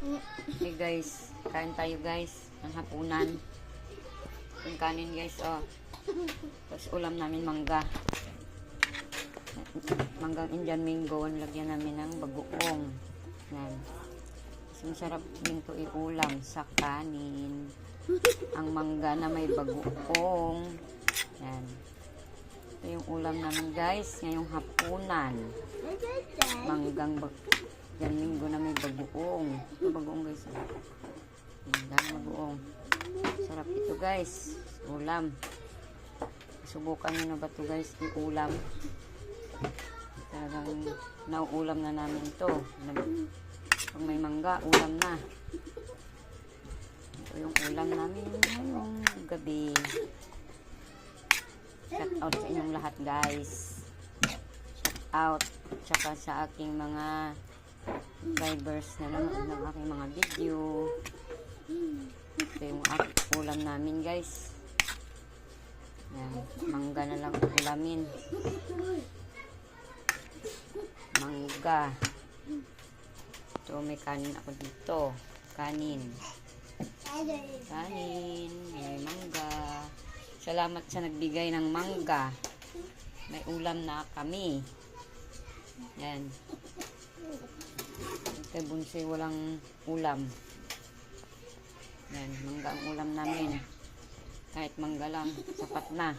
Okay guys, kain tayo guys. Ang hapunan. Yung kanin guys, oh. Tapos ulam namin mangga. Manggang Indian mango. Lagyan namin ng bagoong. Yan. Mas masarap din to iulam sa kanin. Ang mangga na may bagoong. Yan. Ito yung ulam namin guys. Ngayong hapunan. Manggang yan linggo na may bagoong. Ito bagoong guys. Yan, dami bagoong. Sarap ito guys. Ulam. Subukan nyo na ba ito guys? Iulam. Talagang nauulam na namin to. Nag- Pag may mangga, ulam na. Ito yung ulam namin ngayong gabi. Shout out sa inyong lahat guys. Shout out. Tsaka sa aking mga drivers na nanonood ng aking mga video. Ito yung ulam namin guys. Yan. Mangga na lang ang ulamin. Mangga. Ito may kanin ako dito. Kanin. Kanin. May mangga. Salamat sa nagbigay ng mangga. May ulam na kami. Yan. Kay Bunsoy walang ulam. Yan, mangga ang ulam namin. Kahit mangga lang, sapat na.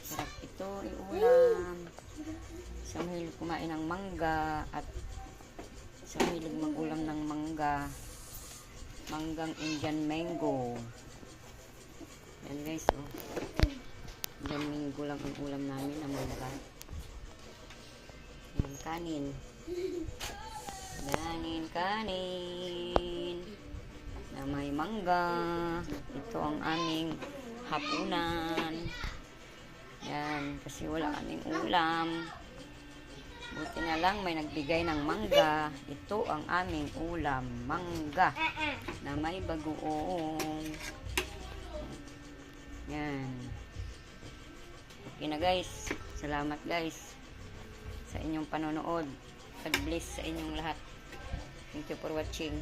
Sarap ito, iulam. Sa mahilig kumain ng mangga at sa mahilig magulam ng mangga. Manggang Indian mango. Yan guys, oh. Indian mango lang ang ulam namin, ang mangga. Kanin. Kanin, kanin. Na may mangga. Ito ang aming hapunan. Yan, kasi wala kaming ulam. Buti na lang may nagbigay ng mangga. Ito ang aming ulam, mangga. Na may bagoong. Yan. Okay na guys. Salamat guys sa inyong panonood. God bless sa inyong lahat. Thank you for watching.